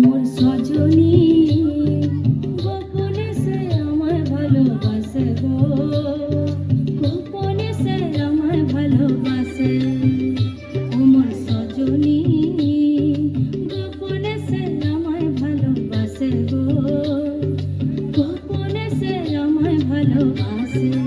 মোর সজনী ভালোবাসে গো। গোপনে সে আমার ভালোবাসে ওমর সজনী গোপনে সে আমার ভালোবাসে গো। গোপনে সে আমার ভালোবাসে।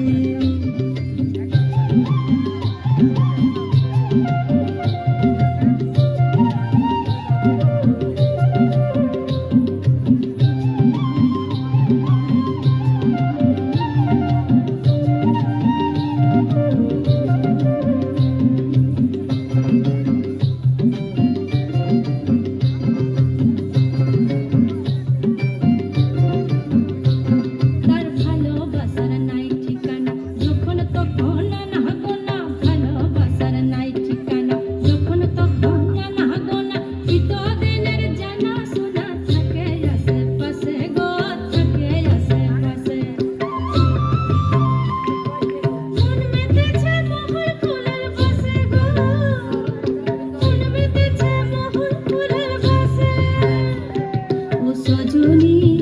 সজনী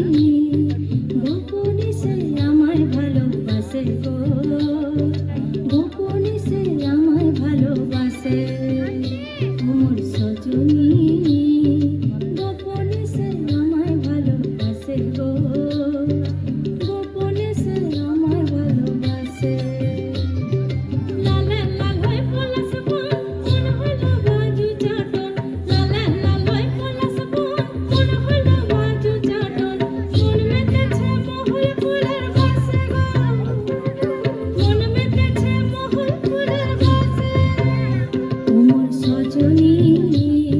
রজনী